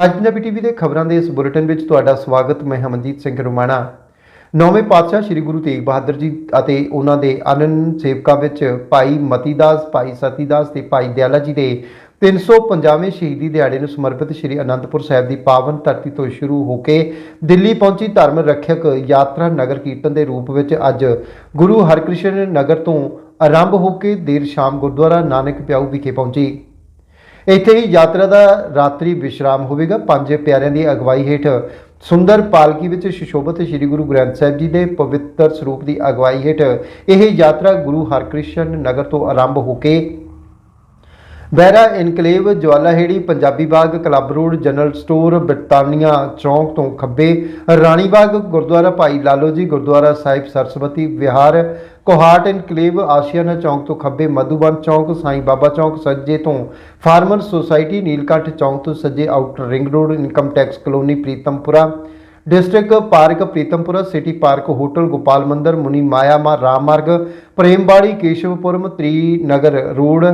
ਅੱਜ ਪੰਜਾਬੀ ਟੀਵੀ ਦੇ ਖਬਰਾਂ ਦੇ ਇਸ ਬੁਲੇਟਿਨ ਵਿੱਚ ਤੁਹਾਡਾ ਸਵਾਗਤ, ਮੈਂ ਹਮਨਜੀਤ ਸਿੰਘ ਰੁਮਾਣਾ। ਨੌਵੇਂ ਪਾਤਸ਼ਾਹ ਸ੍ਰੀ ਗੁਰੂ ਤੇਗ ਬਹਾਦਰ ਜੀ ਅਤੇ ਉਹਨਾਂ ਦੇ ਆਨੰਦ ਸੇਵਕਾਂ ਵਿੱਚ ਭਾਈ ਮਤੀਦਾਸ, ਭਾਈ ਸਤੀਦਾਸ ਤੇ ਭਾਈ ਦਿਆਲਾ ਜੀ ਦੇ 350ਵੇਂ ਸ਼ਹੀਦੀ ਦਿਹਾੜੇ ਨੂੰ ਸਮਰਪਿਤ ਸ੍ਰੀ ਅਨੰਦਪੁਰ ਸਾਹਿਬ ਦੀ ਪਾਵਨ ਧਰਤੀ ਤੋਂ ਸ਼ੁਰੂ ਹੋ ਕੇ ਦਿੱਲੀ ਪਹੁੰਚੀ ਧਰਮ ਰੱਖਿਅਕ ਯਾਤਰਾ ਨਗਰ ਕੀਰਤਨ ਦੇ ਰੂਪ ਵਿੱਚ ਅੱਜ ਗੁਰੂ ਹਰਕ੍ਰਿਸ਼ਨ ਨਗਰ ਤੋਂ ਆਰੰਭ ਹੋ ਕੇ ਦੇਰ ਸ਼ਾਮ ਗੁਰਦੁਆਰਾ ਨਾਨਕ ਪਿਆਊ ਵਿਖੇ ਪਹੁੰਚੀ। ਇੱਥੇ ਹੀ ਯਾਤਰਾ ਦਾ ਰਾਤਰੀ ਵਿਸ਼ਰਾਮ ਹੋਵੇਗਾ। ਪੰਜ ਪਿਆਰਿਆਂ ਦੀ ਅਗਵਾਈ ਹੇਠ ਸੁੰਦਰ ਪਾਲਕੀ ਵਿੱਚ ਸੁਸ਼ੋਭਿਤ ਸ੍ਰੀ ਗੁਰੂ ਗ੍ਰੰਥ ਸਾਹਿਬ ਜੀ ਦੇ ਪਵਿੱਤਰ ਸਰੂਪ ਦੀ ਅਗਵਾਈ ਹੇਠ ਇਹ ਯਾਤਰਾ ਗੁਰੂ ਹਰਕ੍ਰਿਸ਼ਨ ਨਗਰ ਤੋਂ ਆਰੰਭ ਹੋ ਕੇ Vaira enclave Jwalaheri Punjabi Bagh club road, general store Britannia Chowk ਤੋਂ ਖੱਬੇ। ਰਾਣੀ ਬਾਗ ਗੁਰਦੁਆਰਾ ਭਾਈ ਲਾਲੋ ਜੀ ਗੁਰਦੁਆਰਾ ਸਾਹਿਬ ਸਰਸਵਤੀ ਵਿਹਾਰ। ਕੋਹਾਟ ਇਨਕਲੇਵ ਆਸ਼ੀਆਨਾ ਚੌਂਕ ਤੋਂ ਖੱਬੇ ਮਧੂਬਨ ਚੌਂਕ, ਸਾਈਂ ਬਾਬਾ ਚੌਂਕ ਸੱਜੇ ਤੋਂ ਫਾਰਮਰ ਸੁਸਾਇਟੀ, ਨੀਲਕੰਠ ਚੌਂਕ ਤੋਂ ਸੱਜੇ outer ring road, income tax colony Pitampura. District park Pitampura, city park hotel Gopal Mandir, Muni Maya ਮਾ ਰਾਮ ਮਾਰਗ, ਪ੍ਰੇਮਬਾੜੀ ਕੇਸ਼ਵਪੁਰਮ ਤ੍ਰੀ ਨਗਰ ਰੋਡ।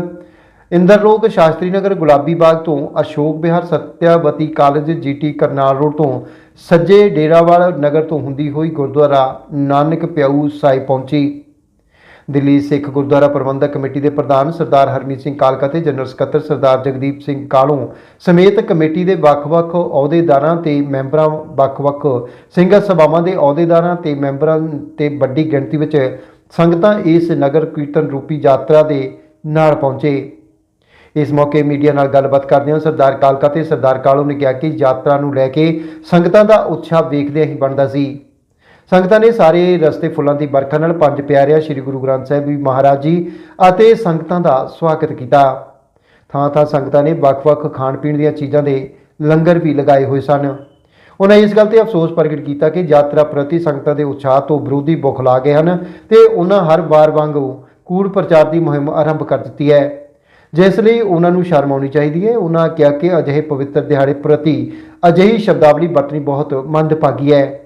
ਇੰਦਰਲੋਕ ਸ਼ਾਸਤਰੀ ਨਗਰ ਗੁਲਾਬੀ ਬਾਗ ਤੋਂ Ashok Vihar Satyawati college, GT Karnal road ਤੋਂ ਸੱਜੇ ਡੇਰਾਵਾਲ ਨਗਰ ਤੋਂ ਹੁੰਦੀ ਹੋਈ ਗੁਰਦੁਆਰਾ ਨਾਨਕ ਪਿਆਊ ਸਾਹਿਬ ਪਹੁੰਚੀ। ਦਿੱਲੀ ਸਿੱਖ ਗੁਰਦੁਆਰਾ ਪ੍ਰਬੰਧਕ ਕਮੇਟੀ ਦੇ ਪ੍ਰਧਾਨ ਸਰਦਾਰ ਹਰਮੀਤ ਸਿੰਘ ਕਾਲਕਾ ਤੇ ਜਨਰਲ ਸਕੱਤਰ ਸਰਦਾਰ ਜਗਦੀਪ ਸਿੰਘ ਕਾਲੋਂ ਸਮੇਤ ਕਮੇਟੀ ਦੇ ਵੱਖ-ਵੱਖ ਅਹੁਦੇਦਾਰਾਂ ਤੇ ਮੈਂਬਰਾਂ ਵੱਖ-ਵੱਖ ਸਿੰਘਾਂ ਸਭਾਵਾਂ ਦੇ ਅਹੁਦੇਦਾਰਾਂ ਤੇ ਮੈਂਬਰਾਂ ਤੇ ਵੱਡੀ ਗਿਣਤੀ ਵਿੱਚ ਸੰਗਤਾਂ ਇਸ ਨਗਰ ਕੀਰਤਨ ਰੂਪੀ ਯਾਤਰਾ ਦੇ ਨਾਲ ਪਹੁੰਚੇ। ਇਸ ਮੌਕੇ ਮੀਡੀਆ ਨਾਲ ਗੱਲਬਾਤ ਕਰਦਿਆਂ ਸਰਦਾਰ ਕਾਲਕਾ ਤੇ ਸਰਦਾਰ ਕਾਲੋ ਨੇ ਕਿਹਾ ਕਿ ਯਾਤਰਾ ਨੂੰ ਲੈ ਕੇ ਸੰਗਤਾਂ ਦਾ ਉਤਸ਼ਾਹ ਵੇਖਦਿਆਂ ਹੀ ਬਣਦਾ ਸੀ। ਸੰਗਤਾਂ ਨੇ ਸਾਰੇ ਰਸਤੇ ਫੁੱਲਾਂ ਦੀ ਵਰਖਾ ਨਾਲ ਪੰਜ ਪਿਆਰਿਆਂ, ਸ੍ਰੀ ਗੁਰੂ ਗ੍ਰੰਥ ਸਾਹਿਬ ਜੀ ਮਹਾਰਾਜ ਜੀ ਅਤੇ ਸੰਗਤਾਂ ਦਾ ਸਵਾਗਤ ਕੀਤਾ। ਥਾਂ ਥਾਂ ਸੰਗਤਾਂ ਨੇ ਵੱਖ-ਵੱਖ ਖਾਣ ਪੀਣ ਦੀਆਂ ਚੀਜ਼ਾਂ ਦੇ ਲੰਗਰ ਵੀ ਲਗਾਏ ਹੋਏ ਸਨ। ਉਹਨਾਂ ਇਸ ਗੱਲ ਤੇ ਅਫਸੋਸ ਪ੍ਰਗਟ ਕੀਤਾ ਕਿ ਯਾਤਰਾ ਪ੍ਰਤੀ ਸੰਗਤਾਂ ਦੇ ਉਤਸ਼ਾਹ ਤੋਂ ਵਿਰੋਧੀ ਬੁਖਲਾ ਗਏ ਹਨ ਤੇ ਉਹਨਾਂ ਹਰ ਵਾਰ ਵਾਂਗੂ ਕੂੜ ਪ੍ਰਚਾਰ ਦੀ ਮੁਹਿੰਮ ਆਰੰਭ ਕਰ ਦਿੱਤੀ ਹੈ। ਜਿਸ ਲਈ ਉਹਨਾਂ ਨੂੰ ਸ਼ਰਮ ਆਉਣੀ ਚਾਹੀਦੀ ਹੈ। ਉਹਨਾਂ ਕਿਹਾ ਕਿ ਅਜਿਹੇ ਪਵਿੱਤਰ ਦਿਹਾੜੇ ਪ੍ਰਤੀ ਅਜਿਹੀ ਸ਼ਬਦਾਵਲੀ ਵਰਤਣੀ ਬਹੁਤ ਮੰਦਭਾਗੀ ਹੈ।